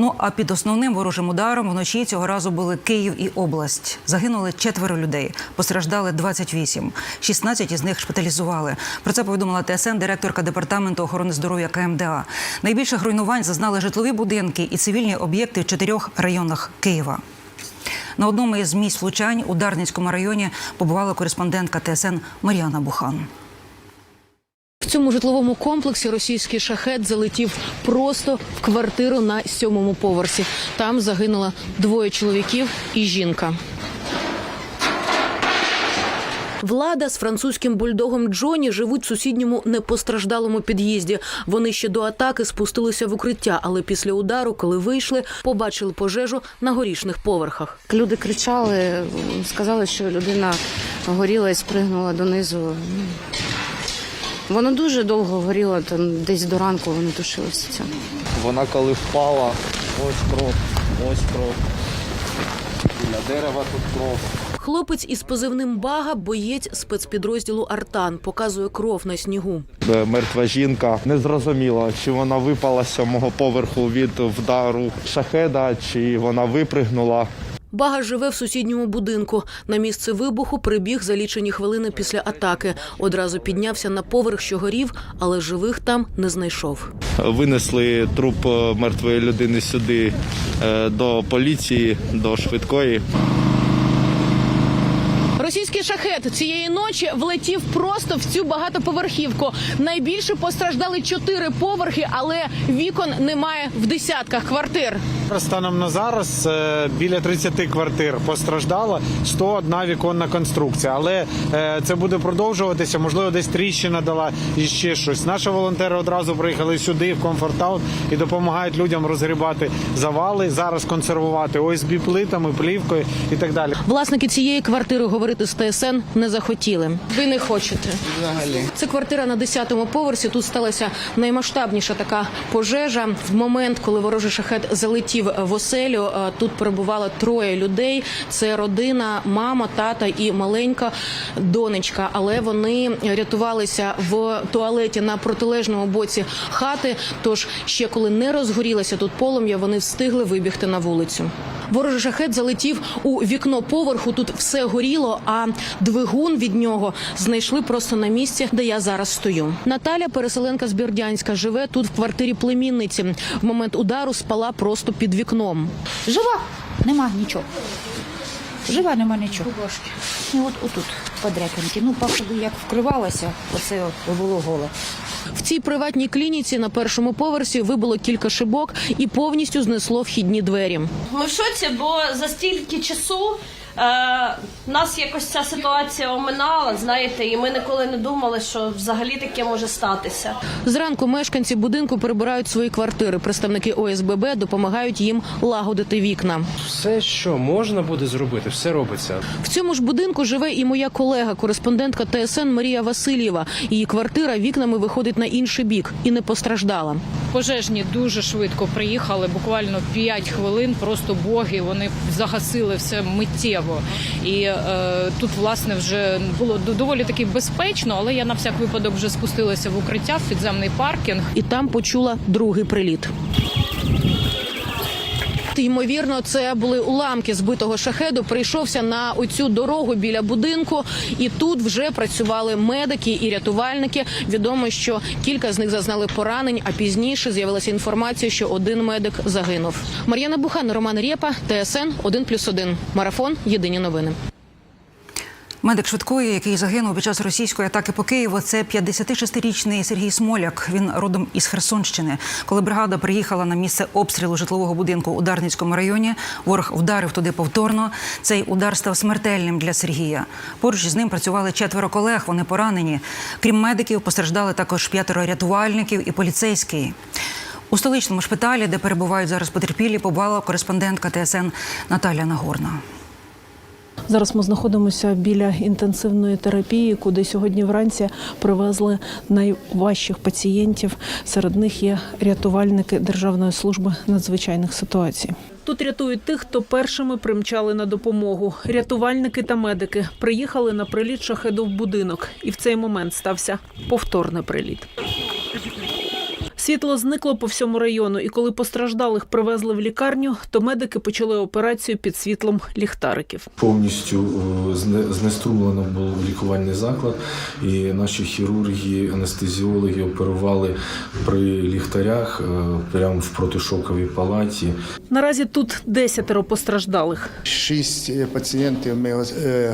Ну а під основним ворожим ударом вночі цього разу були Київ і область. Загинули четверо людей, постраждали 28. 16 із них шпиталізували. Про це повідомила ТСН директорка департаменту охорони здоров'я КМДА. Найбільших руйнувань зазнали житлові будинки і цивільні об'єкти в чотирьох районах Києва. На одному із місць влучань у Дарницькому районі побувала кореспондентка ТСН Мар'яна Бухан. В цьому житловому комплексі російський шахет залетів просто в квартиру на сьомому поверсі. Там загинуло двоє чоловіків і жінка. Влада з французьким бульдогом Джоні живуть в сусідньому непостраждалому під'їзді. Вони ще до атаки спустилися в укриття, але після удару, коли вийшли, побачили пожежу на горішних поверхах. Люди кричали, сказали, що людина горіла і спригнула донизу. Воно дуже довго горіло, там десь до ранку воно тушилося. Вона коли впала, ось кров, ось кров. Біля дерева тут кров. Хлопець із позивним Бага, боєць спецпідрозділу Артан, показує кров на снігу. Е, Мертва жінка не зрозуміла, чи вона випала з сьомого поверху від вдару шахеда, чи вона випригнула. Бага живе в сусідньому будинку. На місце вибуху прибіг за лічені хвилини після атаки. Одразу піднявся на поверх, що горів, але живих там не знайшов. Винесли труп мертвої людини сюди е, до поліції, до швидкої. Російський шахет цієї ночі влетів просто в цю багатоповерхівку. Найбільше постраждали чотири поверхи, але вікон немає в десятках квартир. Станом на зараз е, біля 30 квартир постраждало, 101 віконна конструкція. Але е, це буде продовжуватися. Можливо, десь тріщина дала і ще щось. Наші волонтери одразу приїхали сюди в комфортаун і допомагають людям розгрібати завали, зараз консервувати ОСБ плитами, плівкою і так далі. Власники цієї квартири говорити з ТСН не захотіли. Ви не хочете. Взагалі. Це квартира на 10-му поверсі. Тут сталася наймасштабніша така пожежа. В момент, коли ворожий шахет залетів в оселю, е, тут перебувало троє людей. Це родина, мама, тата і маленька донечка. Але вони рятувалися в туалеті на протилежному боці хати. Тож ще коли не розгорілося тут полум'я, вони встигли вибігти на вулицю. Ворожий шахет залетів у вікно поверху. Тут все горіло, а двигун від нього знайшли просто на місці, де я зараз стою. Наталя, переселенка з Бердянська, живе тут в квартирі племінниці. В момент удару спала просто під вікном. Жива, нема нічого. Жива, нема нічого. Ну, от отут подряпинки. Ну, походу, як вкривалася, оце от було голе. В цій приватній клініці на першому поверсі вибило кілька шибок і повністю знесло вхідні двері. В шоці, бо за стільки часу е, нас якось ця ситуація оминала, знаєте, і ми ніколи не думали, що взагалі таке може статися. Зранку мешканці будинку прибирають свої квартири. Представники ОСББ допомагають їм лагодити вікна. Все, що можна буде зробити, все робиться. В цьому ж будинку живе і моя колега, кореспондентка ТСН Марія Васильєва. Її квартира вікнами виходить на інший бік і не постраждала. Пожежні дуже швидко приїхали, буквально 5 хвилин. Просто боги вони загасили все миттєво. І е, тут, власне, вже було доволі таки безпечно, але я на всяк випадок вже спустилася в укриття в підземний паркінг. І там почула другий приліт. Ймовірно, це були уламки збитого шахеду. Прийшовся на оцю дорогу біля будинку, і тут вже працювали медики і рятувальники. Відомо, що кілька з них зазнали поранень, а пізніше з'явилася інформація, що один медик загинув. Мар'яна Бухан, Роман Рєпа, ТСН 1+,1. Марафон. Єдині новини. Медик швидкої, який загинув під час російської атаки по Києву, це 56-річний Сергій Смоляк. Він родом із Херсонщини. Коли бригада приїхала на місце обстрілу житлового будинку у Дарницькому районі, ворог вдарив туди повторно. Цей удар став смертельним для Сергія. Поруч з ним працювали четверо колег. Вони поранені. Крім медиків, постраждали також п'ятеро рятувальників і поліцейський. У столичному шпиталі, де перебувають зараз потерпілі, побувала кореспондентка ТСН Наталя Нагорна. Зараз ми знаходимося біля інтенсивної терапії, куди сьогодні вранці привезли найважчих пацієнтів. Серед них є рятувальники Державної служби надзвичайних ситуацій. Тут рятують тих, хто першими примчали на допомогу. Рятувальники та медики приїхали на приліт шахеду в будинок, і в цей момент стався повторний приліт. Світло зникло по всьому району, і коли постраждалих привезли в лікарню, то медики почали операцію під світлом ліхтариків. Повністю е, зне- знеструмлено був лікувальний заклад, і наші хірурги, анестезіологи оперували при ліхтарях е, прямо в протишоковій палаті. Наразі тут десятеро постраждалих. Шість е, пацієнтів ми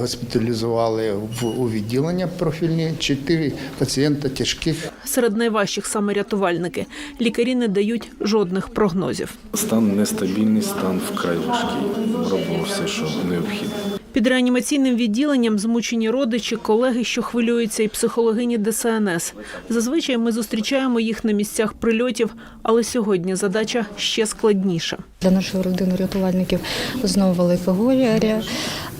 госпіталізували в у відділення профільні, чотири пацієнта тяжких. Серед найважчих саме рятувальники. Лікарі не дають жодних прогнозів. Стан нестабільний, стан вкрай важкий. Робимо все, що необхідно. Під реанімаційним відділенням змучені родичі, колеги, що хвилюються, і психологині ДСНС. Зазвичай ми зустрічаємо їх на місцях прильотів, але сьогодні задача ще складніша. Для нашої родини рятувальників знову велике горе.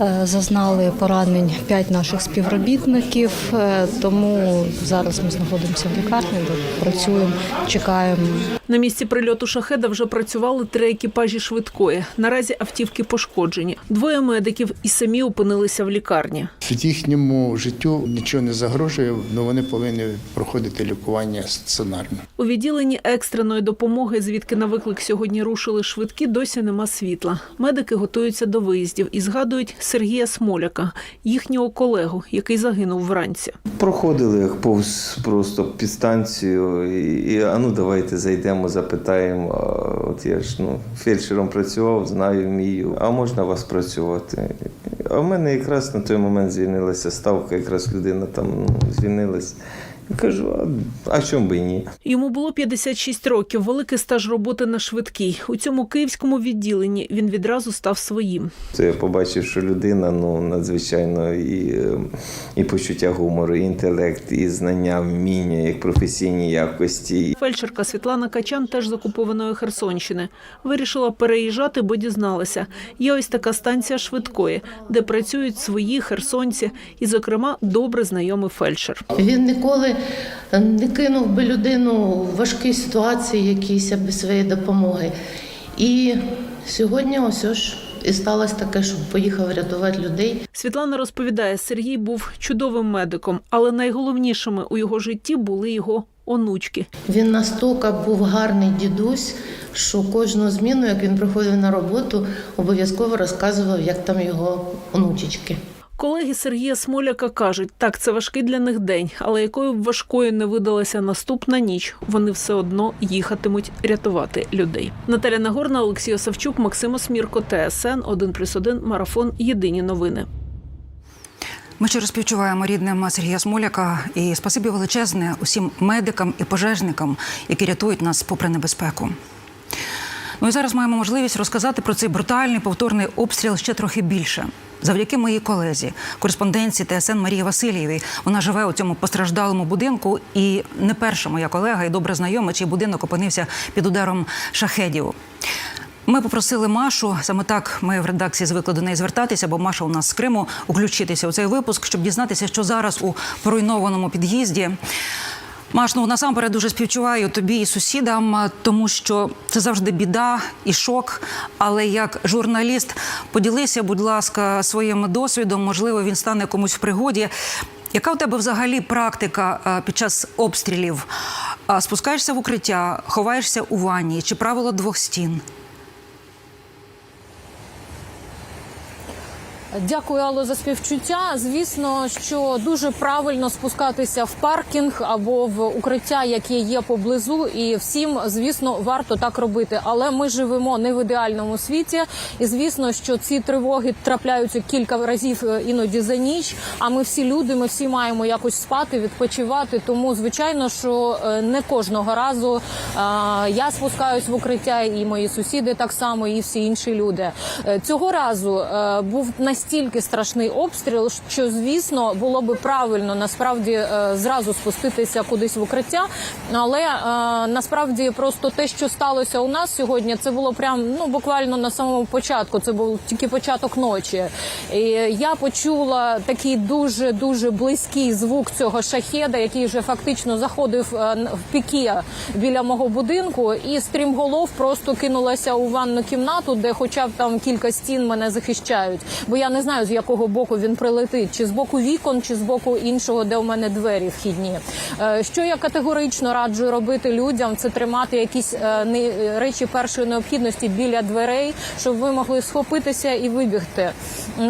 Е, Зазнали поранень п'ять наших співробітників, е, тому зараз ми знаходимося в лікарні, де працюємо, чекаємо На місці прильоту шахеда вже працювали три екіпажі швидкої. Наразі автівки пошкоджені. Двоє медиків і самі опинилися в лікарні. В їхньому життю нічого не загрожує, але вони повинні проходити лікування стаціонарно. У відділенні екстреної допомоги, звідки на виклик сьогодні рушили швидкі, досі нема світла. Медики готуються до виїздів і згадують Сергія Смоляка, їхнього колегу, який загинув вранці. Проходили як повз просто під станцію, і, і а ну давайте зайдемо, запитаємо. А, От я ж ну, фельдшером працював, знаю, вмію. А можна вас працювати? А в мене якраз на той момент звільнилася ставка, якраз людина там ну, звільнилась. Я кажу, а, а чому би і ні? Йому було 56 років, великий стаж роботи на швидкій. У цьому київському відділенні він відразу став своїм. То я побачив, що людина ну надзвичайно і, і почуття гумору, і інтелект, і знання, вміння, як професійні якості. Фельдшерка Світлана Качан, теж з окупованої Херсонщини, вирішила переїжджати, бо дізналася. Є ось така станція швидкої, де працюють свої херсонці, і, зокрема, добре знайомий фельдшер. Він ніколи не кинув би людину в важкій ситуації якійсь без своєї допомоги. І сьогодні ось ж і сталося таке, що поїхав рятувати людей. Світлана розповідає, Сергій був чудовим медиком, але найголовнішими у його житті були його онучки. Він настільки був гарний дідусь, що кожну зміну, як він приходив на роботу, обов'язково розказував, як там його онучечки. Колеги Сергія Смоляка кажуть, так, це важкий для них день, але якою б важкою не видалася наступна ніч, вони все одно їхатимуть рятувати людей. Наталя Нагорна, Олексій Осавчук, Максим Осмірко, ТСН 1+,1, Марафон. Єдині новини. Ми щиро співчуваємо рідним Сергія Смоляка і спасибі величезне усім медикам і пожежникам, які рятують нас попри небезпеку. Ну і зараз маємо можливість розказати про цей брутальний повторний обстріл ще трохи більше. Завдяки моїй колезі, кореспонденції ТСН Марії Васильєвій. Вона живе у цьому постраждалому будинку, і не перша моя колега і добре знайома, чий будинок опинився під ударом шахедів. Ми попросили Машу, саме так ми в редакції звикли до неї звертатися, бо Маша у нас з Криму включитися у цей випуск, щоб дізнатися, що зараз у поруйнованому під'їзді. Маш, ну насамперед дуже співчуваю тобі і сусідам, тому що це завжди біда і шок. Але як журналіст, поділися, будь ласка, своїм досвідом. Можливо, він стане комусь в пригоді. Яка у тебе взагалі практика е, під час обстрілів? Спускаєшся в укриття, ховаєшся у ванні чи правило двох стін? Дякую, Алло, за співчуття. Звісно, що дуже правильно спускатися в паркінг або в укриття, яке є поблизу, і всім, звісно, варто так робити. Але ми живемо не в ідеальному світі, і звісно, що ці тривоги трапляються кілька разів е, іноді за ніч. А ми всі люди, ми всі маємо якось спати, відпочивати. Тому, звичайно, що е, не кожного разу е, я спускаюсь в укриття, і мої сусіди так само, і всі інші люди. Цього разу був настільки страшний обстріл, що звісно було би правильно насправді е, зразу спуститися кудись в укриття. Але е, насправді просто те, що сталося у нас сьогодні, це було прям ну буквально на самому початку. Це був тільки початок ночі. І я почула такий дуже дуже близький звук цього шахеда, який вже фактично заходив е, в піке біля мого будинку, і стрімголов просто кинулася у ванну кімнату, де хоча б там кілька стін мене захищають. Бо я не знаю з якого боку він прилетить, чи з боку вікон, чи з боку іншого, де у мене двері вхідні. Е, Що я категорично раджу робити людям, це тримати якісь е, речі першої необхідності біля дверей, щоб ви могли схопитися і вибігти.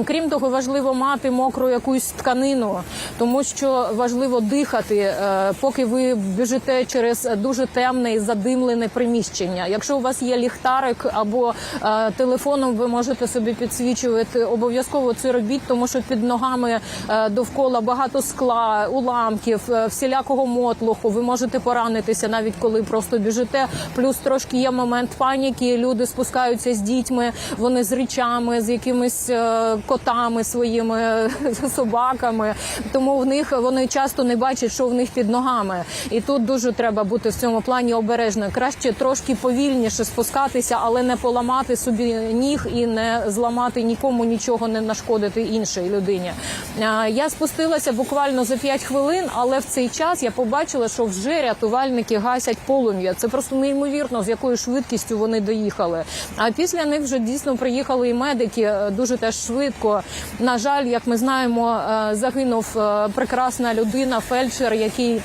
Крім того, важливо мати мокру якусь тканину, тому що важливо дихати, е, поки ви біжите через дуже темне і задимлене приміщення. Якщо у вас є ліхтарик або телефоном, ви можете собі підсвічувати. Обов'язково це робіть, тому що під ногами е, довкола багато скла, уламків, е, всілякого мотлуху. Ви можете поранитися навіть коли просто біжите. Плюс трошки є момент паніки. Люди спускаються з дітьми, вони з речами, з якимись е, котами своїми собаками. Тому в них вони часто не бачать, що в них під ногами. І тут дуже треба бути в цьому плані обережною. Краще трошки повільніше спускатися, але не поламати собі ніг і не зламати нікому нічого, не нашкодити іншій людині. Я спустилася буквально за 5 хвилин, але в цей час я побачила, що вже рятувальники гасять полум'я. Це просто неймовірно, з якою швидкістю вони доїхали. А після них вже дійсно приїхали і медики е, дуже теж швидко. На жаль, як ми знаємо, е, загинув е, прекрасна людина, фельдшер, який.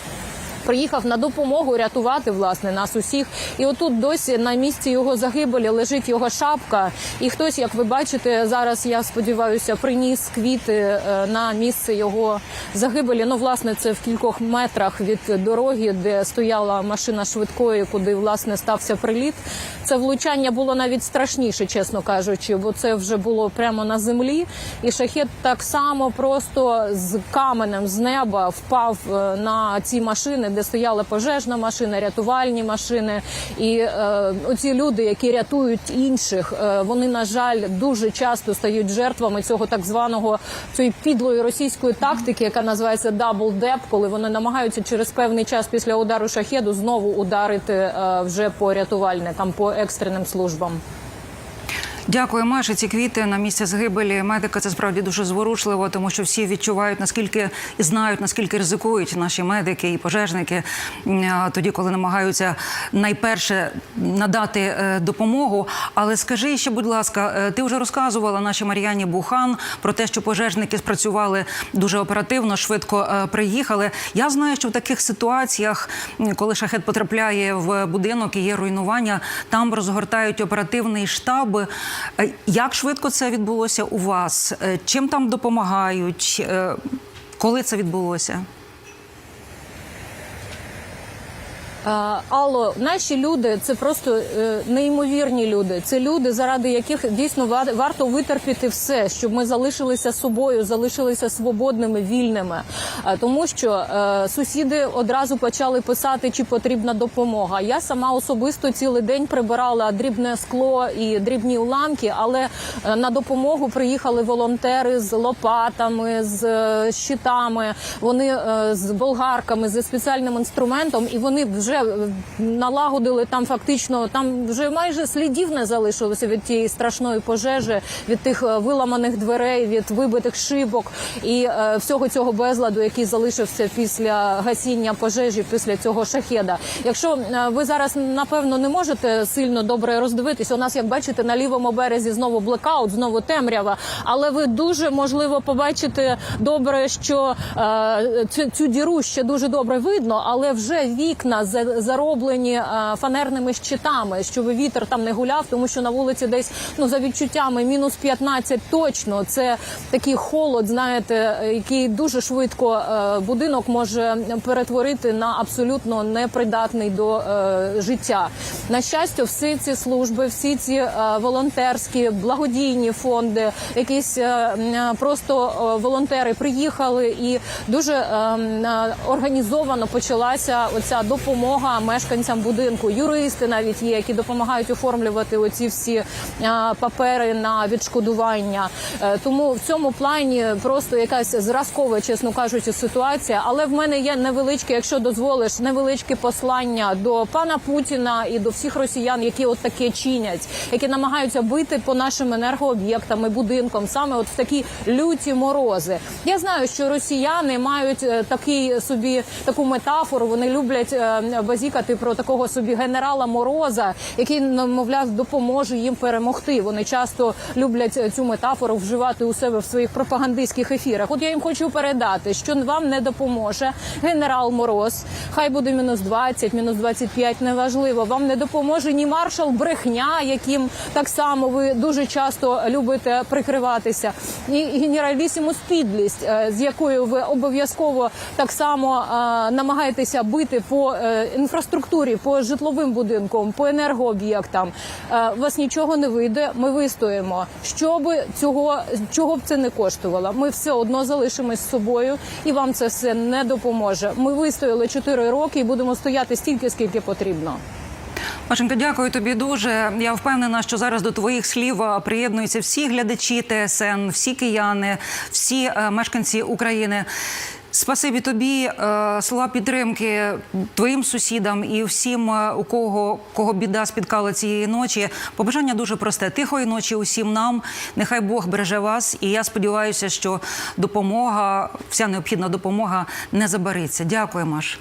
Приїхав на допомогу рятувати власне нас усіх, і отут досі на місці його загибелі лежить його шапка. І хтось, як ви бачите, зараз я сподіваюся, приніс квіти е, на місце його загибелі. Ну, власне, це в кількох метрах від дороги, де стояла машина швидкої, куди власне стався приліт. Це влучання було навіть страшніше, чесно кажучи, бо це вже було прямо на землі. І шахет так само просто з каменем з неба впав е, на ці машини, де стояла пожежна машина, рятувальні машини. І е, оці люди, які рятують інших, е, вони на жаль дуже часто стають жертвами цього так званого цієї підлої російської тактики, яка називається double dep, коли вони намагаються через певний час після удару шахеду знову ударити е, вже по рятувальникам, по екстреним службам. Дякую, Маша. Ці квіти на місці загибелі медика. Це справді дуже зворушливо, тому що всі відчувають наскільки і знають наскільки ризикують наші медики і пожежники тоді, коли намагаються найперше надати е, допомогу. Але скажи ще, будь ласка, е, ти вже розказувала нашій Мар'яні Бухан про те, що пожежники спрацювали дуже оперативно, швидко е, приїхали. Я знаю, що в таких ситуаціях, коли шахет потрапляє в будинок і є руйнування, там розгортають оперативний штаб. Е, Як швидко це відбулося у вас? Е, Чим там допомагають? Е, Коли це відбулося? Е, Алло, наші люди це просто е, неймовірні люди. Це люди, заради яких дійсно ва- варто витерпіти все, щоб ми залишилися собою, залишилися свободними, вільними. Е, Тому що е, сусіди одразу почали писати, чи потрібна допомога. Я сама особисто цілий день прибирала дрібне скло і дрібні уламки, але е, на допомогу приїхали волонтери з лопатами, з е, щитами. Вони е, з болгарками, зі спеціальним інструментом, і вони вже е, налагодили там. Фактично, там вже майже слідів не залишилося від тієї страшної пожежі, від тих е, виламаних дверей, від вибитих шибок і е, всього цього безладу, який залишився після гасіння пожежі, після цього шахеда. Якщо ви зараз напевно не можете сильно добре роздивитись, у нас, як бачите, на лівому березі знову блекаут, знову темрява. Але ви дуже можливо побачите добре, що цю, цю діру ще дуже добре видно, але вже вікна за- зароблені е, фанерними щитами, щоб вітер там не гуляв, тому що на вулиці десь ну за відчуттями мінус 15 точно. Це такий холод, знаєте, який дуже швидко е, будинок може перетворити на абсолютно непридатний до е, життя. На щастя, всі ці служби, всі ці волонтерські благодійні фонди, якісь просто волонтери приїхали і дуже е, м, е, організовано почалася оця допомога мешканцям будинку. Юристи навіть є, які допомагають оформлювати оці всі е, папери на відшкодування. Е, Тому в цьому плані просто якась зразкова, чесно кажучи, ситуація. Але в мене є невеличке, якщо дозволиш, невеличке послання до пана Путіна і до всіх росіян, які от таке чинять, які намагаються бити по нашим енергооб'єктам і будинкам, саме от в такі люті морози. Я знаю, що росіяни мають е, такий собі таку метафору. Вони люблять базікати про такого собі генерала Мороза, який мовляв допоможе їм перемогти. Вони часто люблять цю метафору вживати у себе в своїх пропагандистських ефірах. От я їм хочу передати, що вам не допоможе генерал Мороз. Хай буде мінус 20, мінус 25, неважливо. Вам не допоможе ні маршал брехня, яким так само ви дуже часто любите прикриватися, і генералісімус підлість, е, з якою ви обов'язково так само е, намагаєтеся бити по е, інфраструктурі, по житловим будинкам, по енергооб'єктам. Е, вас нічого не вийде. Ми вистоїмо. Що би цього чого б це не коштувало? Ми все одно залишимось з собою, і вам це все не допоможе. Ми вистояли 4 роки і будемо стояти стільки, скільки потрібно. Машенька, дякую тобі дуже. Я впевнена, що зараз до твоїх слів е, приєднуються всі глядачі ТСН, всі кияни, всі е, мешканці України. Спасибі тобі, е, слова підтримки твоїм сусідам і всім, е, у кого кого біда спіткала цієї ночі. Побажання дуже просте. Тихої ночі усім нам. Нехай Бог береже вас. І я сподіваюся, що допомога, вся необхідна допомога не забариться. Дякую, Маш.